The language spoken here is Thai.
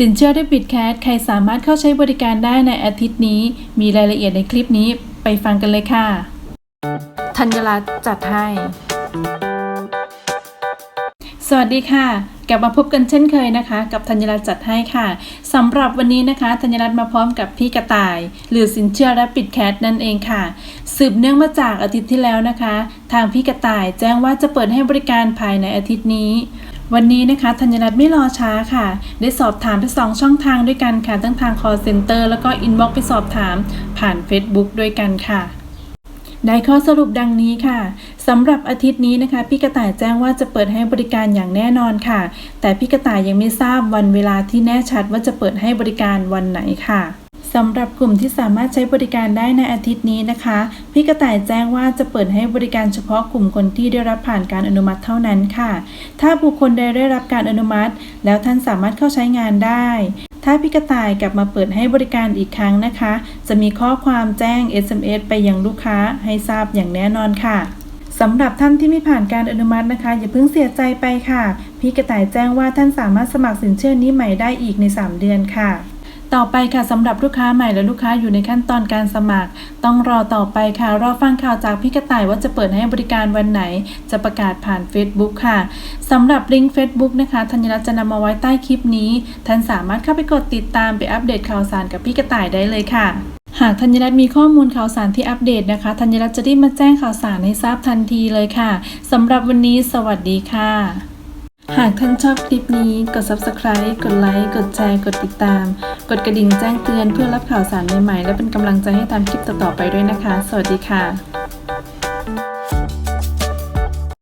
สินเชื่อด้วยบิตแคสใครสามารถเข้าใช้บริการได้ในอาทิตย์นี้ มีรายละเอียดในคลิปนี้ไปฟังกันเลยค่ะ ธัญรัตน์จัดให้ สวัสดีค่ะ กลับมาพบกันเช่นเคยนะคะ กับธัญรัตน์จัดให้ค่ะสำหรับวันนี้นะคะธัญรัตน์มาพร้อมกับพี่กระต่าย หรือสินเชื่อและปิดแคสนั่นเองค่ะ สืบเนื่องมาจากอาทิตย์ที่แล้วนะคะ ทางพี่กระต่ายแจ้งว่าจะเปิดให้บริการภายในอาทิตย์นี้ วันนี้นะคะธัญรัตน์ไม่รอช้าค่ะ ได้สอบถามไปสองช่องทางด้วยกันค่ะทั้งทาง call center แล้วก็ inbox ไปสอบถามผ่าน Facebook ด้วยกันค่ะ ได้ข้อสรุปดังนี้ค่ะสำหรับอาทิตย์นี้นะคะ พี่กระต่ายแจ้งว่าจะเปิดให้บริการอย่างแน่นอนค่ะ แต่พี่กระต่ายยังไม่ทราบวันเวลาที่แน่ชัดว่าจะเปิดให้บริการวันไหนค่ะ สำหรับกลุ่มที่สามารถใช้บริการได้ในอาทิตย์นี้นะคะ พี่กระต่ายแจ้งว่าจะเปิดให้บริการเฉพาะกลุ่มคนที่ได้รับผ่านการอนุมัติเท่านั้นค่ะ ถ้าบุคคลใดได้รับการอนุมัติ แล้วท่านสามารถเข้าใช้งานได้ ถ้าพี่กระต่ายกลับมาเปิดให้บริการอีกครั้งนะคะ จะมีข้อความแจ้ง SMS ไปยังลูกค้าให้ทราบอย่างแน่นอนค่ะสำหรับท่านที่ไม่ผ่านการอนุมัตินะคะ อย่าเพิ่งเสียใจไปค่ะ พี่กระต่ายแจ้งว่าท่านสามารถสมัครสินเชื่อนี้ใหม่ได้อีกใน 3 เดือนค่ะ ต่อไปค่ะสำหรับลูกค้าใหม่และลูกค้าอยู่ในขั้นตอนการสมัคร ต้องรอต่อไปค่ะ รอฟังข่าวจากพี่กระต่ายว่าจะเปิดให้บริการวันไหน จะประกาศผ่าน Facebook ค่ะสำหรับลิงก์ Facebook นะคะธัญรัตน์จะนำมาไว้ใต้คลิปนี้ ท่านสามารถเข้าไปกดติดตามไปอัปเดตข่าวสารกับพี่กระต่ายได้เลยค่ะหากธัญรัตน์มีข้อมูลข่าวสารที่อัปเดตนะคะธัญรัตน์จะได้มาแจ้งข่าวสารให้ทราบทันทีเลยค่ะสำหรับวันนี้สวัสดีค่ะ หากท่านชอบคลิปนี้กด subscribe กดไลค์ กดแชร์ กดติดตาม กดกระดิ่งแจ้งเตือนเพื่อรับข่าวสารใหม่ๆ และเป็นกำลังใจให้ตามคลิปต่อๆไปด้วยนะคะ สวัสดีค่ะ